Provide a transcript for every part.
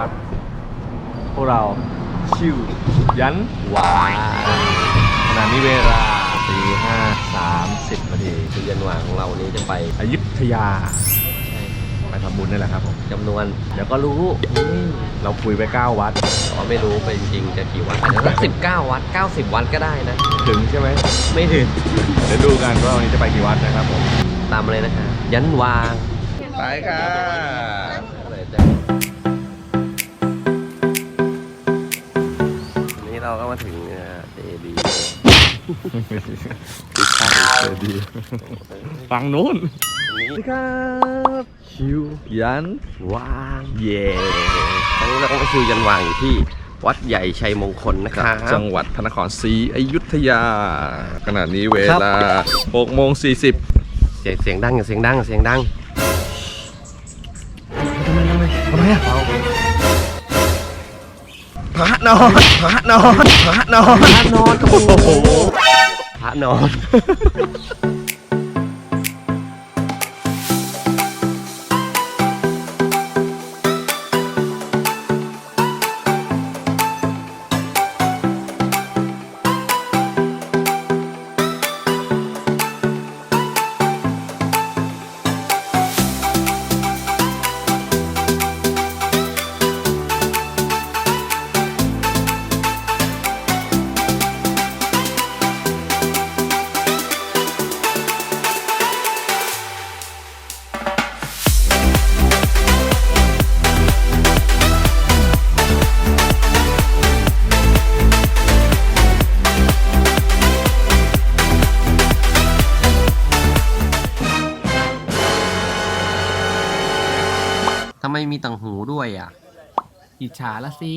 ครับ พวกเราชิวยันหวานขณะนี้เวลาตีห้าสามสิบนาทีคือยันหว่างของเรานี้จะไปอยุธยาใช่ไปทำบุญนี่แหละครับผมจำนวนเดี๋ยวก็รู้เราคุยไป 9 วัดอ๋อไม่รู้ไปจริงๆจะกี่วัดอาจจะสักสิบเก้าวัดเก้าสิบวัดก็ได้นะ ถึงใช่ไหมไม่ถึง เดี๋ยวดูกันว่าวันนี้จะไปกี่วัดนะครับผม ตามมาเลยนะคะ ยันหวาง ไปค่ะ วันนี้เราก็มาถึงเจดีดีฟังนู้นนี้สวัสดีครับชิวยันหวางเย่ตอนนี้เราก็มาคิวยันหวางอยู่ที่วัดใหญ่ชัยมงคลนะครับจังหวัดพระนครศรีอยุธยา ขณะนี้เวครับลา6โมง40เสียงเสียงดังอย่าเสียงดังอย่าเสียงดังทำไมอะเอาพ ระนอนพระนอนพระนอนพระนอนโอ้โหพระนอน ทำไมมีต่างหูด้วยอะ อิจฉาละสิ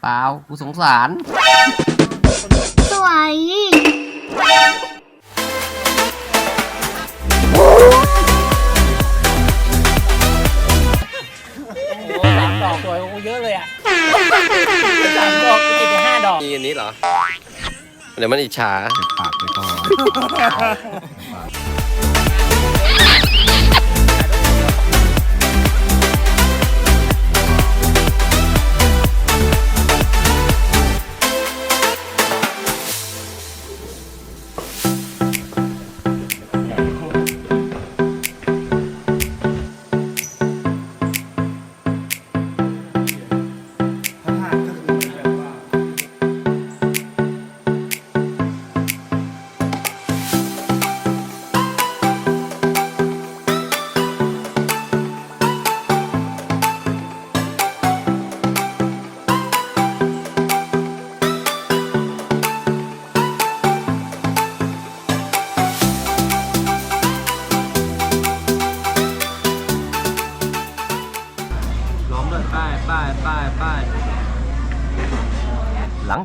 เปล่ากูสงสาร สวยโอ้สามดอกสวยโอ้เยอะเลยอะสามดอกติดไปห้าดอกมีอันนี้เหรอ เดี๋ยวมันอิจฉาปากไปก่อน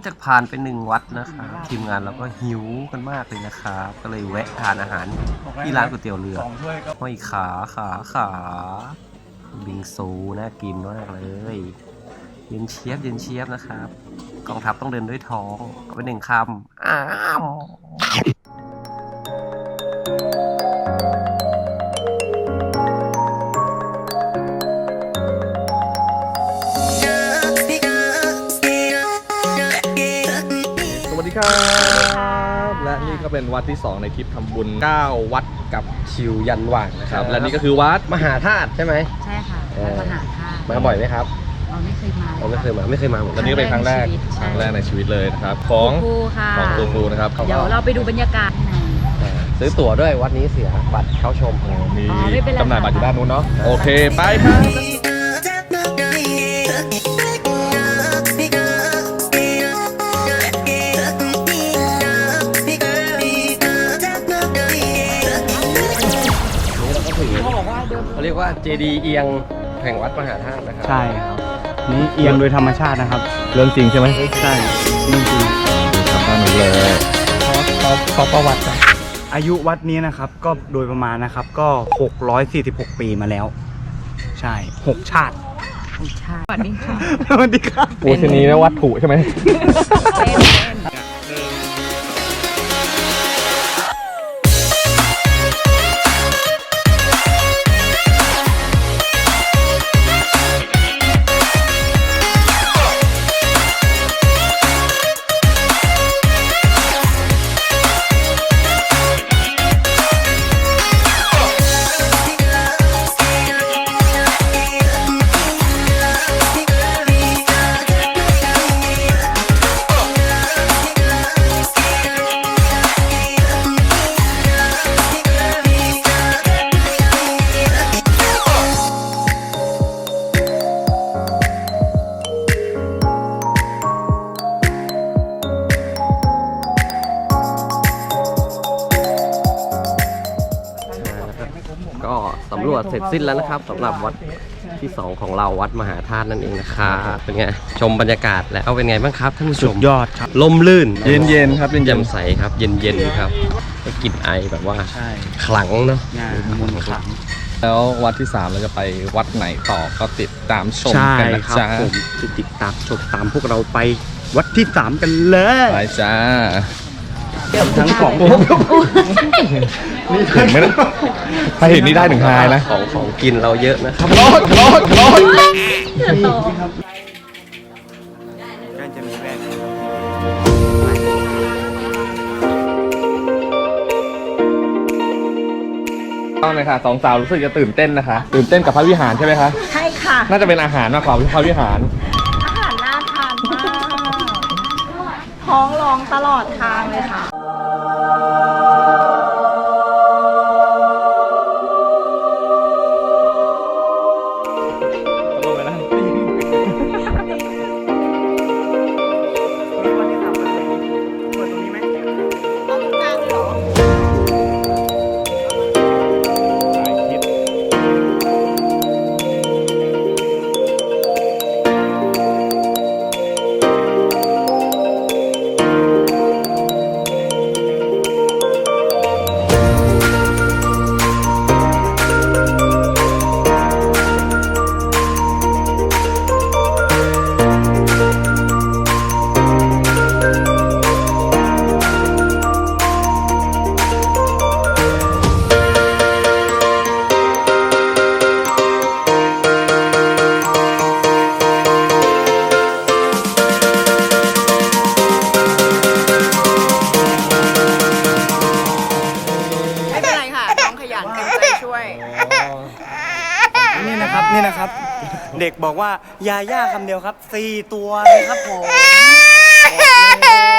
จากผ่านไปหนึ่งวัดนะครับทีมงานเราก็หิวกันมากเลยนะครับก็เลยแวะทานอาหารที่ร้านก๋วยเตี๋ยวเรือห้อยขาขาขาบิงซูน่ากินมากเลยเย็นเชียบเย็นเชียบนะครับ กองทัพต้องเดินด้วยท้องเอาไปหนึ่งคำอ้ามสวั ครับ และนี่ก็เป็นวัดที่ 2 ในทริปทำบุญ 9 วัดกับชิวยันหว่างนะคครัรับ บ และนี่ก็คือวัดมหาธาตุใช่ไหม ใช่ค่ะเออมหาธาตุมาบ่อยไหมครับเราไม่เคยมาผมไม่เคยมาไม่เคยมาเหมือนและกันนี่ก็เป็นครั้งแรกใช่ครั้งแรกในชีวิตเลยนะครับ ของครูค่ะ ของครูครูนะครับเดี๋ยวเราไปดูบรรยากาศข้างในอ่าซื้อตั๋วด้วยวัดนี้เสียบัตรเข้าชม มีอ๋อไม่เป็นไร จำหน่ายบัตรอยู่ด้านนู้นเนาะโอเคไปครับ เขาเรียกว่าเจดีเอียงแห่งวัดมหาธาตุนะครับ ใช่ครับ นี่เอียงโดยธรรมชาตินะครับ เรื่องจริงใช่ไหมใช่จริงจริงครับด้านนู้นเลยเขาเขาเขาประวัติอะอายุวัดนี้นะครับก็โดยประมาณนะครับก็ 646 ปีมาแล้ว ใช่ 6 ชาติของชาติสวัสดีค่ะ สวัสดีครับปูชนีนะวัตถุใช่ไหม เวจเสร็จสิ้นแล้วนะครับสำหรับวัดที่สองของเราวัดมหาธาตุนั่นเองนะครับเป็นไงชมบรรยากาศแล้วเป็นไงบ้างครับท่านผู้ชสุมดยอดครับลมลื่นเย็นเย็นๆครับเย็นแจ่มใสครับ เย็นๆครับได้กลิ่นไอแบบว่าใช่ขลังเนาะงานมนต์ขลังๆแล้ววัดที่สามเราจะไปวัดไหนต่อก็ติดตามชมใช่กันนะครับจ๊ะผมจะติดตามชมตามพวกเราไปวัดที่สามกันเลยไปจ้า ทั้งสองถึงไหมนะถ้าเห็นนี่ได้ถึงไฮนะของของกินเราเยอะนะครับรอดรอดรอดก็จะมีแว่นต้องเลยค่ะสองสาวรู้สึกจะตื่นเต้นนะคะ ตื่นเต้นกับพระวิหารใช่ไหมคะ ใช่ค่ะ น่าจะเป็นอาหารมากกว่าพระวิหาร อาหารน่าทานมากท้องร้องตลอดทางเลยค่ะ เด็กบอกว่ายาย่าคำเดียวครับสี่ตัวเลยครับผมบอกเลย